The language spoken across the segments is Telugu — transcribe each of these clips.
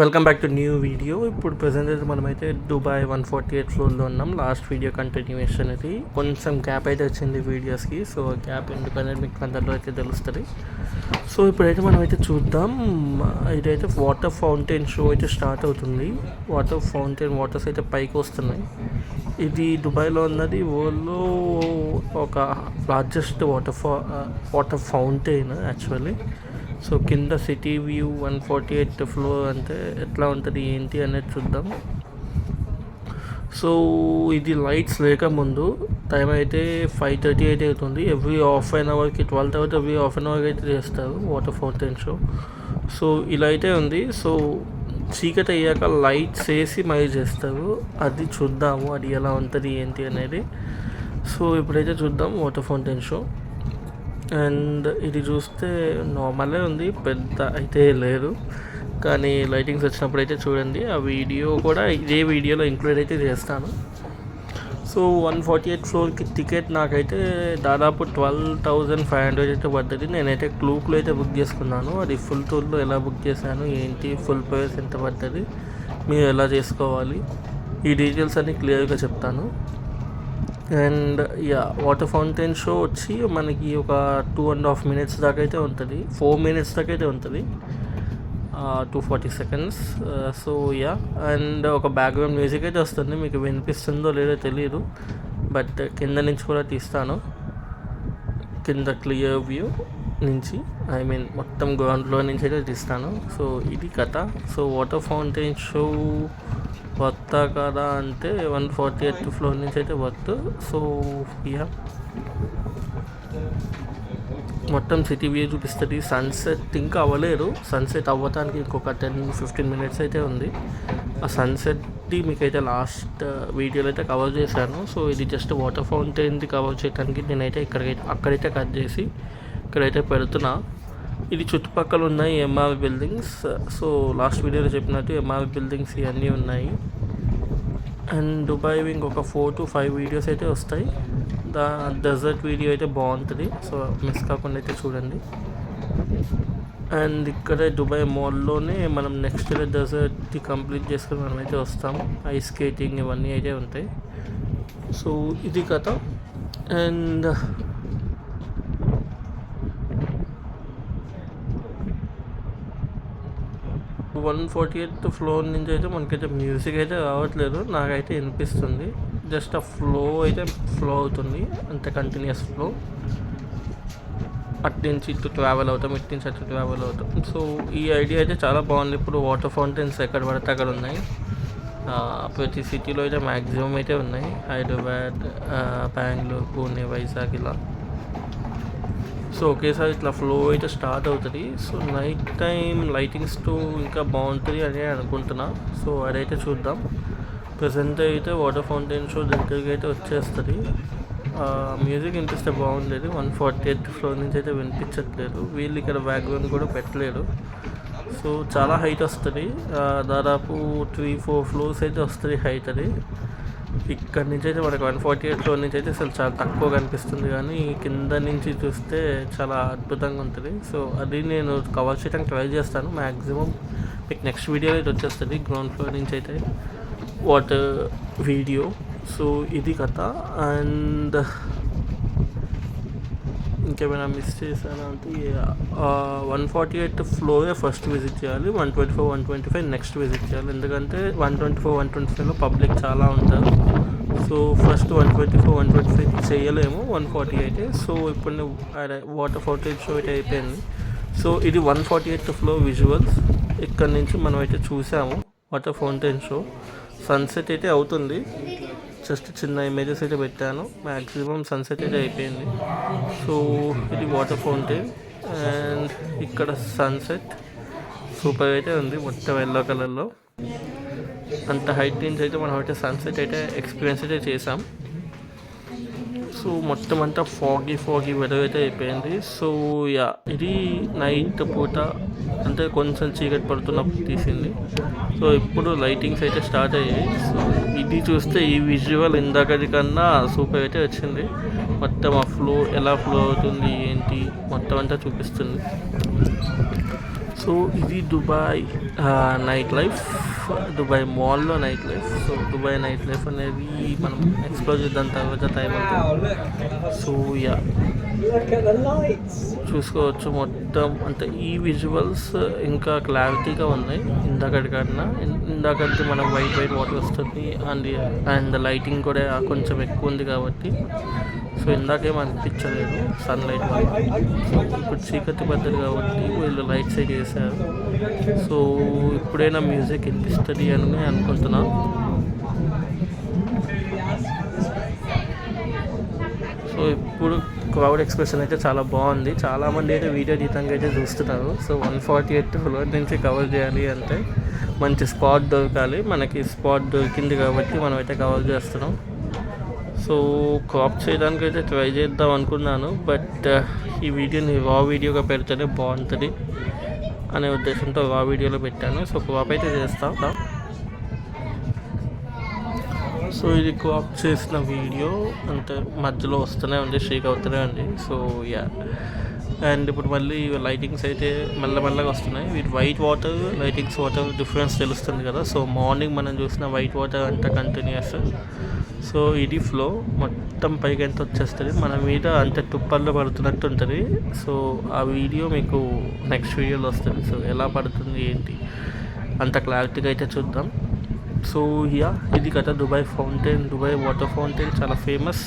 Welcome back to new video ఇప్పుడు ప్రజెంట్ అయితే మనమైతే దుబాయ్ వన్ ఫార్టీ ఎయిట్ ఫ్లోర్లో ఉన్నాం. లాస్ట్ వీడియో కంటిన్యూషన్ ఇది. కొంచెం గ్యాప్ అయితే వచ్చింది వీడియోస్కి సో గ్యాప్ ఎందుకనేది మీకు అందరిలో అయితే తెలుస్తుంది. సో ఇప్పుడైతే మనమైతే చూద్దాం. ఇదైతే వాటర్ ఫౌంటైన్ షో అయితే స్టార్ట్ అవుతుంది. వాటర్ ఫౌంటైన్ వాటర్స్ అయితే పైకి వస్తున్నాయి. ఇది దుబాయ్లో ఉన్నది. వరల్డ్లో ఒక లార్జెస్ట్ వాటర్ ఫా వాటర్ ఫౌంటైన్ యాక్చువల్లీ సో కింద city view one forty eighth floor అంటే ఎట్లా ఉంటుంది ఏంటి అనేది చూద్దాం. సో ఇది లైట్స్ లేకముందు టైం అయితే ఫైవ్ థర్టీ అయితే అవుతుంది. ఎవ్రీ హాఫ్ అన్ అవర్కి ట్వెల్వ్ తర్వాత ఎవ్రీ హాఫ్ అన్ అవర్కి అయితే చేస్తారు వాటర్ ఫౌంటైన్ షో. సో ఇలా అయితే ఉంది. సో చీకటి అయ్యాక లైట్స్ వేసి మరీ చేస్తారు. అది చూద్దాము అది ఎలా ఉంటుంది ఏంటి అనేది. సో ఇప్పుడైతే చూద్దాం వాటర్ ఫౌంటైన్ షో. అండ్ ఇది చూస్తే నార్మలే ఉంది పెద్ద అయితే లేదు. కానీ లైటింగ్స్ వచ్చినప్పుడు అయితే చూడండి ఆ వీడియో కూడా ఇదే వీడియోలో ఇంక్లూడ్ అయితే చేస్తాను. సో వన్ ఫార్టీ ఎయిట్ ఫ్లోర్కి టికెట్ నాకైతే దాదాపు ట్వెల్వ్ థౌజండ్ ఫైవ్ హండ్రెడ్ అయితే పడుతుంది నేనైతే క్లూక్లో అయితే బుక్ చేసుకున్నాను. అది ఫుల్ టూర్లో ఎలా బుక్ చేశాను ఏంటి ఫుల్ ప్రైస్ ఎంత పడుతుంది మీరు ఎలా చేసుకోవాలి ఈ డీటెయిల్స్ అన్ని క్లియర్గా చెప్తాను. And yeah water fountain show వచ్చి మనకి ఒక టూ అండ్ హాఫ్ మినిట్స్ దాకా అయితే ఉంటుంది. ఫోర్ మినిట్స్ దాకా అయితే ఉంటుంది two forty seconds so yeah and ఒక బ్యాక్గ్రౌండ్ మ్యూజిక్ అయితే వస్తుంది. మీకు వినిపిస్తుందో లేదో తెలియదు బట్ కింద నుంచి కూడా తీస్తాను. కింద క్లియర్ వ్యూ నుంచి ఐ మీన్ మొత్తం గ్రౌండ్లో నుంచి అయితే తీస్తాను. సో ఇది కథ. So water fountain show worth కదా అంటే వన్ ఫార్టీ ఎయిత్ ఫ్లోర్ నుంచి అయితే వర్త్ సో యా. మొత్తం సిటీ వ్యూ చూపిస్తుంది. సన్సెట్ ఇంకా అవ్వలేదు. సన్సెట్ అవ్వటానికి ఇంకొక టెన్ ఫిఫ్టీన్ మినిట్స్ అయితే ఉంది. ఆ సన్సెట్ది మీకైతే లాస్ట్ వీడియోలో అయితే కవర్ చేశాను. సో ఇది జస్ట్ వాటర్ ఫౌంటైన్ది కవర్ చేయడానికి నేనైతే ఇక్కడికైతే అక్కడైతే కట్ చేసి ఇక్కడైతే పెడుతున్నా. ఇది చుట్టుపక్కల ఉన్నాయి ఎంఆర్ బిల్డింగ్స్ సో లాస్ట్ వీడియోలో చెప్పినట్టు ఎంఆర్ బిల్డింగ్స్ ఇవన్నీ ఉన్నాయి. అండ్ దుబాయ్ ఇంకొక ఫోర్ టు ఫైవ్ వీడియోస్ అయితే వస్తాయి. దా డెజర్ట్ వీడియో అయితే బాగుంటుంది. సో మిస్ కాకుండా అయితే చూడండి. అండ్ ఇక్కడే దుబాయ్ మాల్లోనే మనం నెక్స్ట్ డే డెజర్ట్ కంప్లీట్ చేసుకుని మనం అయితే వస్తాం. ఐస్ స్కేటింగ్ ఇవన్నీ అయితే ఉంటాయి. సో ఇది కథ. And one forty eighth floor నుంచి అయితే మనకైతే మ్యూజిక్ అయితే రావట్లేదు. నాకైతే వినిపిస్తుంది. జస్ట్ ఆ ఫ్లో అయితే ఫ్లో అవుతుంది. అంతే కంటిన్యూస్ ఫ్లో అటు నుంచి ఇటు ట్రావెల్ అవుతాం ఇటు నుంచి అటు ట్రావెల్ అవుతాం. సో ఈ ఐడియా అయితే చాలా బాగుంది. ఇప్పుడు వాటర్ ఫౌంటైన్స్ ఎక్కడ పడితే అక్కడ ఉన్నాయి. ప్రతి సిటీలో అయితే మ్యాక్సిమం అయితే ఉన్నాయి. హైదరాబాద్ బెంగళూరు పూణే వైజాగ్ ఇలా. సో ఒకేసారి ఇట్లా ఫ్లో అయితే స్టార్ట్ అవుతుంది. సో నైట్ టైం లైటింగ్స్తో ఇంకా బాగుంటుంది అని అనుకుంటున్నా. సో అదైతే చూద్దాం. ప్రజెంట్ అయితే వాటర్ ఫౌంటైన్ షో దగ్గరికి అయితే వచ్చేస్తుంది. మ్యూజిక్ వినిపిస్తే బాగుండేది. వన్ ఫార్టీ ఎయిత్ ఫ్లోర్ నుంచి అయితే వినిపించట్లేదు. వీళ్ళు ఇక్కడ బ్యాక్గ్రౌండ్ కూడా పెట్టలేరు. సో చాలా హైట్ వస్తుంది. దాదాపు త్రీ ఫోర్ ఫ్లోర్స్ అయితే వస్తుంది హైట్ అది. ఇక్కడ నుంచి అయితే మనకి వన్ ఫార్టీ ఎయిట్ ఫ్లోర్ నుంచి అయితే అసలు చాలా తక్కువ కనిపిస్తుంది కానీ కింద నుంచి చూస్తే చాలా అద్భుతంగా ఉంటుంది. సో అది నేను కవర్ చేయడానికి ట్రై చేస్తాను. మ్యాక్సిమం మీకు నెక్స్ట్ వీడియో అయితే వచ్చేస్తుంది. గ్రౌండ్ ఫ్లోర్ నుంచి అయితే వాట్ వీడియో. సో ఇది కథ. అండ్ ఇంకేమైనా మిస్ చేశాను అంటే వన్ ఫార్టీ ఎయిట్ ఫ్లోరే ఫస్ట్ విజిట్ చేయాలి one twenty four one twenty five next visit చేయాలి. ఎందుకంటే one twenty four one twenty ఫైవ్లో పబ్లిక్ చాలా ఉంటారు. So first one twenty four one twenty five చేయలేము వన్ ఫార్టీ ఎయిట్ సో ఇప్పుడు వాటర్ ఫార్టీ ఎయిట్ షో అయితే అయిపోయింది. సో ఇది one forty eighth floor visuals ఇక్కడ నుంచి మనం అయితే చూసాము వాటర్ ఫౌంటైన్ షో సన్సెట్ అయితే అవుతుంది. జస్ట్ చిన్న ఇమేజెస్ అయితే పెట్టాను. మ్యాక్సిమం సన్సెట్ అయితే అయిపోయింది. సో ఇది వాటర్ ఫౌంటైన్ అండ్ ఇక్కడ సన్సెట్ సూపర్ అయితే ఉంది మొత్తం ఎల్లో కలర్లో అంత హైట్ నుంచి అయితే మనం అయితే సన్సెట్ అయితే ఎక్స్పీరియన్స్ అయితే చేసాం. సో మొత్తం అంతా ఫాగీ ఫాగీ వెదర్ అయితే అయిపోయింది. సో యా ఇది నైట్ పూట అంటే కొంచెం చీకటి పడుతున్నప్పుడు తీసింది. సో ఇప్పుడు లైటింగ్స్ అయితే స్టార్ట్ అయ్యాయి. సో ఇది చూస్తే ఈ విజువల్ ఇందాకది కన్నా సూపర్ అయితే వచ్చింది. మొత్తం ఆ ఫ్లో ఎలా ఫ్లో అవుతుంది ఏంటి మొత్తం అంతా చూపిస్తుంది. సో సో ఇది Dubai uh, night life Dubai మాల్లో night life so Dubai night life అనేది మనం ఎక్స్ప్లోర్ చేద్దాం తర్వాత టైం అవుతుంది సో యా చూసుకోవచ్చు మొత్తం. అంటే ఈ విజువల్స్ ఇంకా క్లారిటీగా ఉన్నాయి. ఇందాకటి కన్నా. ఇందాకటి మనం వైట్ వైట్ వాటర్ వస్తుంది అండ్ అండ్ లైటింగ్ కూడా కొంచెం ఎక్కువ ఉంది కాబట్టి. సో ఇందాకేం అనిపించలేదు సన్లైట్ వల్ల. సో ఇప్పుడు చీకటి పద్ధతి కాబట్టి వీళ్ళు లైట్ సైడ్ చేశారు. సో ఇప్పుడైనా మ్యూజిక్ వినిపిస్తుంది అని నేను అనుకుంటున్నాను సో ఇప్పుడు క్రౌడ్ ఎక్స్ప్రెషన్ అయితే చాలా బాగుంది. చాలామంది అయితే వీడియో జీతంగా అయితే చూస్తున్నారు. So one forty eight floor నుంచి కవర్ చేయాలి అంటే మంచి స్పాట్ దొరకాలి. మనకి స్పాట్ దొరికింది కాబట్టి మనం అయితే కవర్ చేస్తున్నాం. సో క్రాప్ చేయడానికి అయితే ట్రై చేద్దాం అనుకున్నాను. బట్ ఈ వీడియోని రా వీడియోగా పెడితేనే బాగుంటుంది అనే ఉద్దేశంతో రా వీడియోలో పెట్టాను. సో క్రాప్ అయితే చేస్తాం. సో ఇది క్లాప్ చేసిన వీడియో. అంటే మధ్యలో వస్తూనే ఉంది షేక్ అవుతూనే ఉంది. సో యా అండ్ ఇప్పుడు మళ్ళీ లైటింగ్స్ అయితే మెల్లమెల్లగా వస్తున్నాయి. వీటి white water lightings water difference తెలుస్తుంది కదా. సో మార్నింగ్ మనం చూసిన వైట్ వాటర్ అంతా కంటిన్యూస్ సో ఇది ఫ్లో మొత్తం పైకి ఎంత వచ్చేస్తుంది? మన మీద అంత తుప్పల్లో పడుతున్నట్టు ఉంటుంది. సో ఆ వీడియో మీకు నెక్స్ట్ వీడియోలో వస్తుంది. సో ఎలా పడుతుంది ఏంటి? అంత క్లారిటీగా అయితే చూద్దాం. సో యా ఇది కదా Dubai fountain Dubai water fountain చాలా ఫేమస్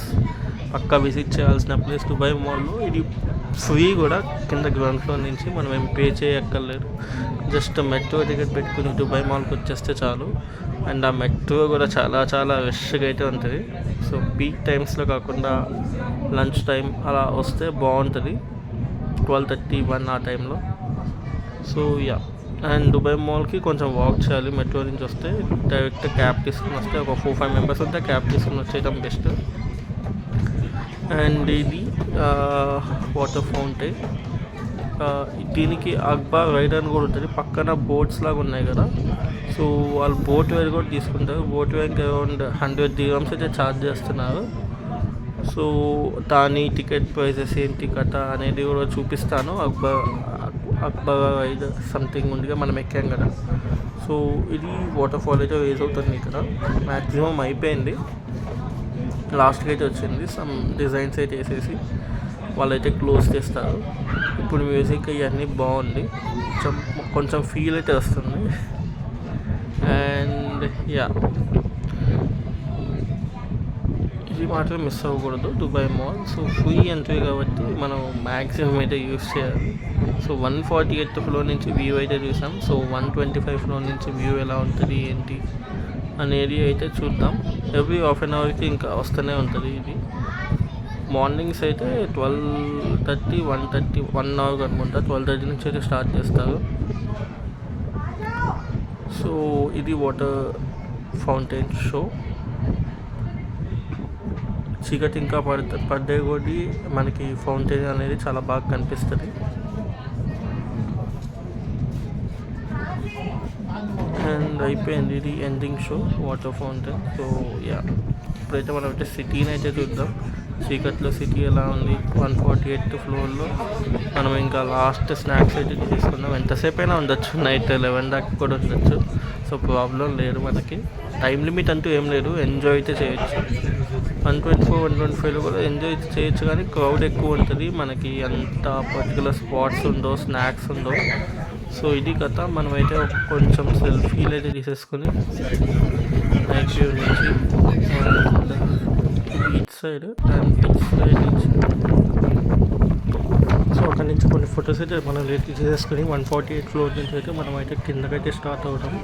పక్కా విజిట్ చేయాల్సిన ప్లేస్ దుబాయ్ మాల్లో ఇది ఫ్రీ కూడా కింద గ్రౌండ్ ఫ్లోర్ నుంచి మనం ఏం పే చేయక్కర్లేదు. జస్ట్ మెట్రో టికెట్ పెట్టుకుని దుబాయ్ మాల్కి వచ్చేస్తే చాలు. అండ్ ఆ మెట్రో కూడా చాలా చాలా రష్గా అయితే ఉంటుంది. సో పీక్ టైమ్స్లో కాకుండా లంచ్ టైం అలా వస్తే బాగుంటుంది. ట్వెల్వ్ థర్టీ వన్ ఆ టైంలో సో యా అండ్ దుబాయ్ మాల్కి కొంచెం వాక్ చేయాలి. మెట్రో నుంచి వస్తే డైరెక్ట్ క్యాబ్ తీసుకుని వస్తే ఒక ఫోర్ ఫైవ్ మెంబర్స్ ఉంటే క్యాబ్ తీసుకుని వచ్చేయడం బెస్ట్ అండ్ ఇది వాటర్ ఫౌంటైన్ దీనికి అక్బార్ రైడ్ అని కూడా ఉంటుంది. పక్కన బోట్స్ లాగా ఉన్నాయి కదా. సో వాళ్ళు బోట్ వేర్ కూడా తీసుకుంటారు. బోట్ వేర్కి అరౌండ్ హండ్రెడ్ దిగమ్స్ అయితే ఛార్జ్ చేస్తున్నారు. సో దాని టికెట్ ప్రైజెస్ ఏంటి కథ అనేది కూడా చూపిస్తాను. అక్బా అక్బర్ ఇది సంథింగ్ ఉందిగా మనం ఎక్కాం కదా. సో ఇది వాటర్ ఫాల్ అయితే వేస్ అవుతుంది ఇక్కడ. మ్యాక్సిమం అయిపోయింది. లాస్ట్కి అయితే వచ్చింది. సమ్ డిజైన్స్ అయితే వేసేసి వాళ్ళైతే క్లోజ్ చేస్తారు. ఇప్పుడు మ్యూజిక్ ఇవన్నీ బాగుంది. కొంచెం కొంచెం ఫీల్ అయితే వస్తుంది. అండ్ యా ఇది మాత్రం మిస్ అవ్వకూడదు. Dubai mall so free entry కాబట్టి మనం మ్యాక్సిమం అయితే యూస్ చేయాలి. So one forty eighth floor నుంచి వ్యూ అయితే చూసాం. So one twenty five floor నుంచి వ్యూ ఎలా ఉంటుంది ఏంటి అనేది అయితే చూద్దాం. ఎవ్రీ హాఫ్ అన్ అవర్కి ఇంకా వస్తూనే ఉంటుంది ఇది. మార్నింగ్స్ అయితే twelve thirty one thirty one hour అనుకుంటా. ట్వెల్వ్ థర్టీ నుంచి అయితే స్టార్ట్ చేస్తారు. సో ఇది వాటర్ ఫౌంటైన్ షో చీకటి ఇంకా పడితే పడ్డే కొద్దీ మనకి ఫౌంటైన్ అనేది చాలా బాగా కనిపిస్తుంది. అండ్ అయిపోయింది ఇది ending show water fountain. So ya ఇప్పుడైతే మనం అయితే సిటీని అయితే చూద్దాం. చీకట్లో సిటీ ఎలా ఉంది? వన్ ఫార్టీ ఎయిత్ ఫ్లోర్లో. మనం ఇంకా లాస్ట్ స్నాక్స్ అయితే తీసుకుందాం. ఎంతసేపు అయినా ఉండొచ్చు. నైట్ లెవెన్ దాకా కూడా ఉండొచ్చు. సో ప్రాబ్లం లేదు మనకి. టైం లిమిట్ అంటూ ఏం లేదు. ఎంజాయ్ అయితే చేయొచ్చు. One twenty four one twenty ఫైవ్లో కూడా ఎంజాయ్ చేయొచ్చు కానీ క్రౌడ్ ఎక్కువ ఉంటుంది. మనకి అంత పర్టికులర్ స్పాట్స్ ఉండవు స్నాక్స్ ఉండవు సో ఇది కథ. మనమైతే కొంచెం సెల్ఫీలు అయితే తీసేసుకొని నైట్ వ్యూ నుంచి beach side and beach side నుంచి. సో అక్కడ నుంచి కొన్ని ఫొటోస్ అయితే మనం లేట్ తీసేసుకొని వన్ ఫార్టీ ఎయిట్ ఫ్లోర్ నుంచి అయితే మనం అయితే కిందకైతే స్టార్ట్ అవుతాం.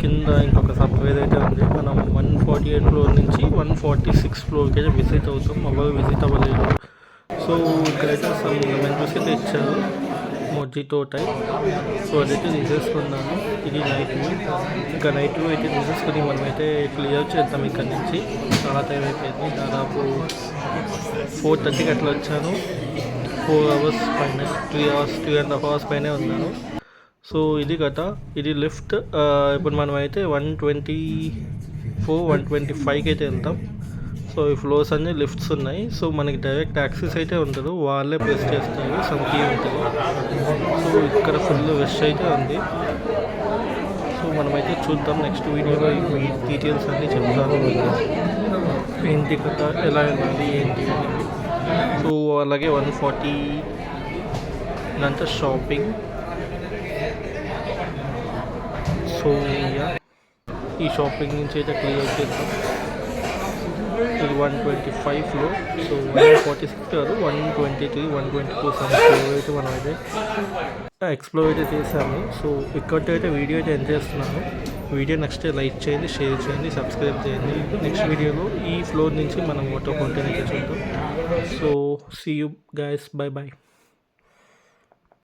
కింద ఇంకొక సర్ప్రైజ్ అయితే ఉంది మనం వన్ ఫార్టీ ఎయిట్ ఫ్లోర్ నుంచి వన్ ఫార్టీ సిక్స్ ఫ్లోర్కి అయితే విజిట్ అవుతాం. ఎవరు విజిట్ అవ్వలేదు. సో ఇక్కడైతే సమ్ మెమరీస్ అయితే ఇచ్చారు. మొజితో టైప్ సో అదైతే తీసేసుకున్నాను. ఇది నైట్ వ్యూ ఇంకా నైట్ అయితే తీసేసుకుని మనమైతే క్లియర్ చేద్దాం ఇక్కడ నుంచి. చాలా టైం అయిపోయింది. దాదాపు ఫోర్ థర్టీకి అట్లా వచ్చాను. ఫోర్ అవర్స్ పైన three hours three and half hours పైనే ఉన్నాను. సో ఇది కథ. ఇది లిఫ్ట్. ఇప్పుడు మనం అయితే one twenty four one twenty ఫైవ్కి అయితే వెళ్తాం. సో ఈ ఫ్లోర్స్ అన్ని లిఫ్ట్స్ ఉన్నాయి. సో మనకి డైరెక్ట్ యాక్సెస్ అయితే ఉండదు. వాళ్ళే ప్రెస్ చేస్తారు. సమ్ కీ ఉంటుంది. సో ఇక్కడ ఫుల్ వెస్ట్ అయితే ఉంది. సో మనమైతే చూద్దాం నెక్స్ట్ వీడియోలో ఈ డీటెయిల్స్ అన్నీ చెప్తాను. మీకు ఏంటి కథ? ఎలా వెళ్ళాలి ఏంటి? సో అలాగే వన్ ఫార్టీ ఇదంతా షాపింగ్. సో ఈ షాపింగ్ నుంచి అయితే క్లియర్ చేద్దాం ఇది వన్ ట్వంటీ ఫైవ్లో సో వన్ ఫార్టీ సిక్స్ కాదు one twenty three one twenty two seven అయితే మనం అయితే ఎక్స్ప్లోర్ అయితే చేశాము. సో ఇక్కడ అయితే వీడియో అయితే ఎంజాయ్ చేస్తున్నాను. వీడియో నెక్స్ట్ లైక్ చేయండి షేర్ చేయండి సబ్స్క్రైబ్ చేయండి. నెక్స్ట్ వీడియోలో ఈ ఫ్లోర్ నుంచి మనం మోటో కంటిన్యూ అయితే చూద్దాం. So see you guys bye bye